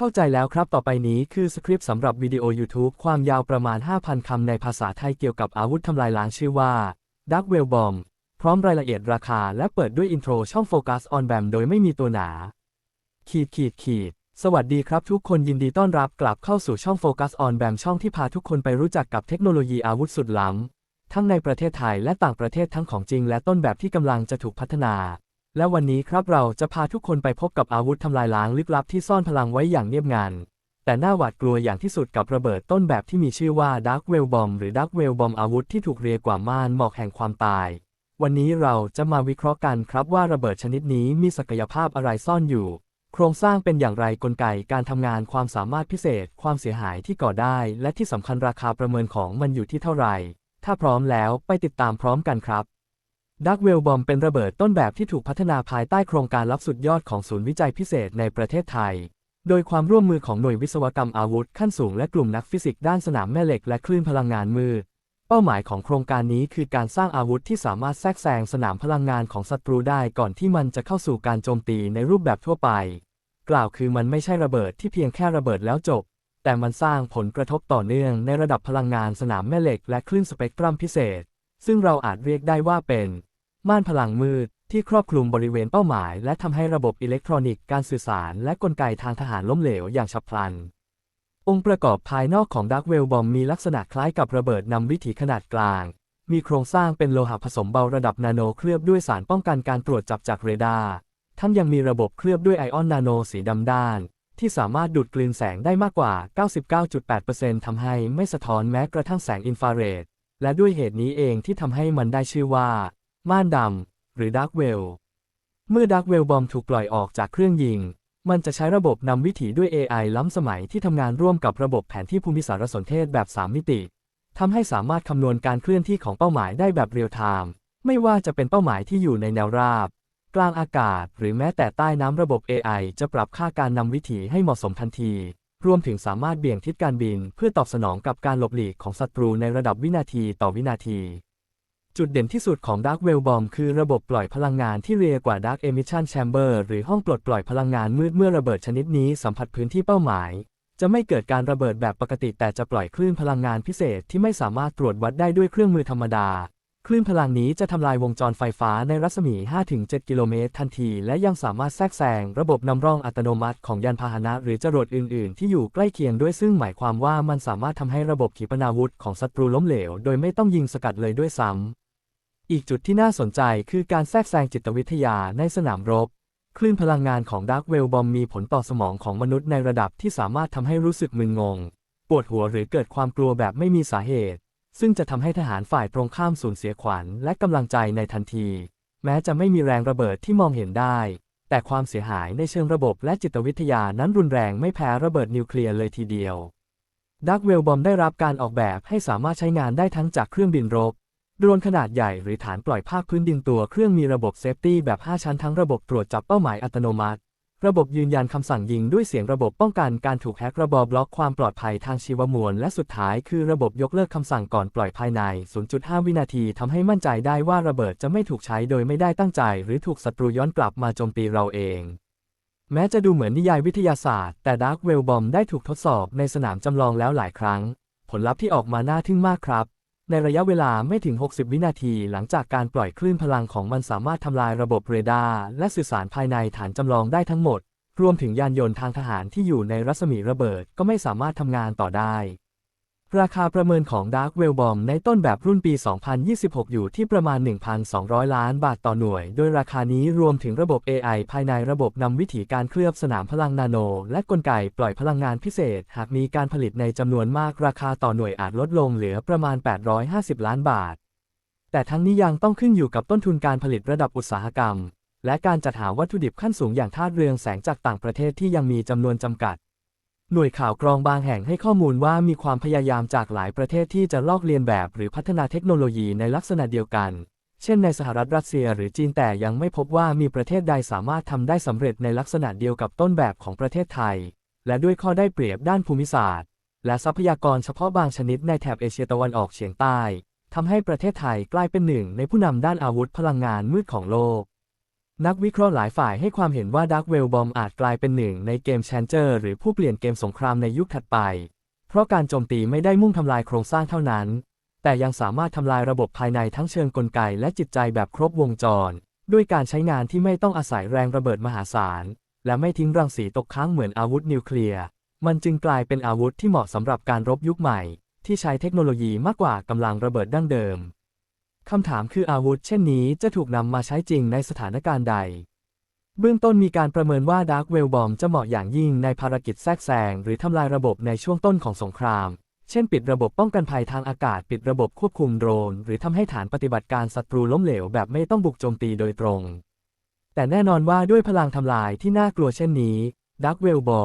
เข้าใจแล้วครับต่อไปนี้คือสคริปต์สำหรับวิดีโอ YouTube ความยาวประมาณ 5,000 คำในภาษาไทยเกี่ยวกับอาวุธทำลายล้างชื่อว่า Dark w e l l Bomb พร้อมรายละเอียดราคาและเปิดด้วยอินโทรช่องโฟกัสออนแบมโดยไม่มีตัวหนา ขีดขีดขีด สวัสดีครับทุกคนยินดีต้อนรับกลับเข้าสู่ช่องโฟกัสออนแบมช่องที่พาทุกคนไปรู้จักกับเทคโนโลยีอาวุธสุดล้ำทั้งในประเทศไทยและต่างประเทศทั้งของจริงและต้นแบบที่กำลังจะถูกพัฒนา และวันนี้ครับเราจะพาทุกคนไปพบกับอาวุธทำลายล้างลึกลับที่ซ่อนพลังไว้อย่างเงียบงันแต่น่าหวาดกลัวอย่างที่สุดกับระเบิดต้นแบบที่มีชื่อว่า Dark w e l l Bomb หรือ Dark w e l l Bomb อาวุธที่ถูกเรียกว่าม่านหมอกแห่งความตาย วันนี้เราจะมาวิเคราะห์กันครับว่าระเบิดชนิดนี้มีศักยภาพอะไรซ่อนอยู่ โครงสร้างเป็นอย่างไรกลไกการทำงานความสามารถพิเศษ ความเสียหายที่ก่อได้ และที่สำคัญราคาประเมินของมันอยู่ที่เท่าไหร่ถ้าพร้อมแล้วไปติดตามพร้อมกันครับ ดักเวลบอมเป็นระเบิดต้นแบบที่ถูกพัฒนาภายใต้โครงการลับสุดยอดของศูนย์วิจัยพิเศษในประเทศไทย โดยความร่วมมือของหน่วยวิศวกรรมอาวุธขั้นสูงและกลุ่มนักฟิสิกส์ด้านสนามแม่เหล็กและคลื่นพลังงานมืดเป้าหมายของโครงการนี้คือการสร้างอาวุธที่สามารถแทรกแซงสนามพลังงานของศัตรูได้ก่อนที่มันจะเข้าสู่การโจมตีในรูปแบบทั่วไป กล่าวคือมันไม่ใช่ระเบิดที่เพียงแค่ระเบิดแล้วจบ แต่มันสร้างผลกระทบต่อเนื่องในระดับพลังงานสนามแม่เหล็กและคลื่นสเปกตรัมพิเศษ ซึ่งเราอาจเรียกได้ว่าเป็น ม่านพลังมืดที่ครอบคลุมบริเวณเป้าหมาย และทำให้ระบบอิเล็กทรอนิกส์การสื่อสาร และกลไกทางทหารล้มเหลวอย่างฉับพลัน องค์ประกอบภายนอกของดักเวลบอมมีลักษณะคล้ายกับระเบิดนำวิถีขนาดกลาง มีโครงสร้างเป็นโลหะผสมเบาระดับนาโนเคลือบด้วยสารป้องกันการตรวจจับจากเรดาร์ทั้งยังมีระบบเคลือบด้วยไอออนนาโนสีดำด้าน ที่สามารถดูดกลืนแสงได้มากกว่า 99.8%ทำให้ไม่สะท้อนแม้กระทั่งแสงอินฟราเรดและด้วยเหตุนี้เองที่ทำให้มันได้ชื่อว่า ม่านดำ หรือดักเวล เมื่อดักเวลบอมถูกปล่อยออกจากเครื่องยิง มันจะใช้ระบบนำวิถีด้วย AI ล้ำสมัยที่ทำงานร่วมกับระบบแผนที่ภูมิสารสนเทศแบบ 3 มิติทำให้สามารถคำนวณการเคลื่อนที่ของเป้าหมายได้แบบเรียลไทม์ ไม่ว่าจะเป็นเป้าหมายที่อยู่ในแนวราบ กลางอากาศ หรือแม้แต่ใต้น้ำระบบ AI จะปรับค่าการนำวิถีให้เหมาะสมทันที รวมถึงสามารถเบี่ยงทิศการบิน เพื่อตอบสนองกับการหลบหลีกของศัตรูในระดับวินาทีต่อวินาที จุดเด่นที่สุดของ Dark w e l l Bomb คือระบบปล่อยพลังงานที่เรียกว่า Dark Emission Chamber หรือห้องปลดปล่อยพลังงานมืดเมื่อระเบิดชนิดนี้สัมผัสพื้นที่เป้าหมาย จะไม่เกิดการระเบิดแบบปกติแต่จะปล่อยคลื่นพลังงานพิเศษที่ไม่สามารถตรวจวัดได้ด้วยเครื่องมือธรรมดา คลื่นพลังนี้จะทำลายวงจรไฟฟ้าในรัศมี 5-7 กิโลเมตรทันที และยังสามารถแทรกแซงระบบนำร่องอัตโนมัติของยานพาหนะ หรือจรวดอื่น ๆ ที่อยู่ใกล้เคียงด้วยซึ่งหมายความว่ามันสามารถทำให้ระบบขีปนาวุธของศัตรูล้มเหลว โดยไม่ต้องยิงสกัดเลยด้วยซ้ำ อีกจุดที่น่าสนใจคือการแทรกแซงจิตวิทยาในสนามรบ คลื่นพลังงานของดาร์กเวลบอมมีผลต่อสมองของมนุษย์ในระดับที่สามารถทำให้รู้สึกมึนงง ปวดหัวหรือเกิดความกลัวแบบไม่มีสาเหตุ ซึ่งจะทำให้ทหารฝ่ายตรงข้ามสูญเสียขวัญและกำลังใจในทันที แม้จะไม่มีแรงระเบิดที่มองเห็นได้ แต่ความเสียหายในเชิงระบบและจิตวิทยานั้นรุนแรงไม่แพ้ระเบิดนิวเคลียร์เลยทีเดียวดักเวลบอมได้รับการออกแบบให้สามารถใช้งานได้ทั้งจากเครื่องบินรบ โดรนขนาดใหญ่หรือฐานปล่อยภาคพื้นดินตัวเครื่องมีระบบเซฟตี้แบบ 5 ชั้นทั้งระบบตรวจจับเป้าหมายอัตโนมัติ ระบบยืนยันคำสั่งยิงด้วยเสียงระบบป้องกันการถูกแฮกระบบบล็อกความปลอดภัยทางชีวมวล และสุดท้ายคือระบบยกเลิกคำสั่งก่อนปล่อยภายใน 0.5 วินาทีทำให้มั่นใจได้ว่าระเบิดจะไม่ถูกใช้โดยไม่ได้ตั้งใจ หรือถูกศัตรูย้อนกลับมาโจมตีเราเองแม้จะดูเหมือนนิยายวิทยาศาสตร์ แต่ดาร์กเวลบอมได้ถูกทดสอบในสนามจำลองแล้วหลายครั้ง ผลลัพธ์ที่ออกมาน่าทึ่งมากครับ ในระยะเวลาไม่ถึง 60 วินาที หลังจากการปล่อยคลื่นพลังของมันสามารถทำลายระบบเรดาร์และสื่อสารภายในฐานจำลองได้ทั้งหมด รวมถึงยานยนต์ทางทหารที่อยู่ในรัศมีระเบิดก็ไม่สามารถทำงานต่อได้ ราคาประเมินของ Dark w e l l Bomb ในต้นแบบรุ่นปี 2026 อยู่ที่ประมาณ 1,200 ล้านบาทต่อหน่วย โดยราคานี้รวมถึงระบบ AI ภายในระบบนำวิถีการเคลือบสนามพลังนาโน และกลไกปล่อยพลังงานพิเศษ หากมีการผลิตในจำนวนมากราคาต่อหน่วยอาจลดลงเหลือประมาณ 850 ล้านบาท แต่ทั้งนี้ยังต้องขึ้นอยู่กับต้นทุนการผลิตระดับอุตสาหกรรม และการจัดหาวัตถุดิบขั้นสูงอย่างธาตุเรืองแสงจากต่างประเทศที่ยังมีจำนวนจำกัด หน่วยข่าวกรองบางแห่งให้ข้อมูลว่ามีความพยายามจากหลายประเทศที่จะลอกเลียนแบบหรือพัฒนาเทคโนโลยีในลักษณะเดียวกัน เช่นในสหรัฐรัสเซียหรือจีนแต่ยังไม่พบว่ามีประเทศใดสามารถทำได้สำเร็จในลักษณะเดียวกับต้นแบบของประเทศไทย และด้วยข้อได้เปรียบด้านภูมิศาสตร์ และทรัพยากรเฉพาะบางชนิดในแถบเอเชียตะวันออกเฉียงใต้ทำให้ประเทศไทยกลายเป็นหนึ่งในผู้นำด้านอาวุธพลังงานมืดของโลก นักวิเคราะห์หลายฝ่ายให้ความเห็นว่าดักเวลบอมอาจกลายเป็นหนึ่งในเกมแชนเจอร์หรือผู้เปลี่ยนเกมสงครามในยุคถัดไป เพราะการโจมตีไม่ได้มุ่งทำลายโครงสร้างเท่านั้น แต่ยังสามารถทำลายระบบภายในทั้งเชิงกลไกและจิตใจแบบครบวงจร ด้วยการใช้งานที่ไม่ต้องอาศัยแรงระเบิดมหาศาล และไม่ทิ้งรังสีตกค้างเหมือนอาวุธนิวเคลียร์ มันจึงกลายเป็นอาวุธที่เหมาะสำหรับการรบยุคใหม่ ที่ใช้เทคโนโลยีมากกว่ากำลังระเบิดดั้งเดิม คำถามคืออาวุธ เช่นนี้จะถูกนำมาใช้จริงในสถานการณ์ใด เบื้องต้นมีการประเมินว่าดาร์กเวลบอมจะเหมาะอย่างยิ่งในภารกิจแทรกแซงหรือทำลายระบบในช่วงต้นของสงคราม เช่น ปิดระบบป้องกันภัยทางอากาศ ปิดระบบควบคุมโดรน หรือทำให้ฐานปฏิบัติการศัตรูล้มเหลวแบบไม่ต้องบุกโจมตีโดยตรง แต่แน่นอนว่าด้วยพลังทำลายที่น่ากลัวเช่นนี้ดักเวลบอ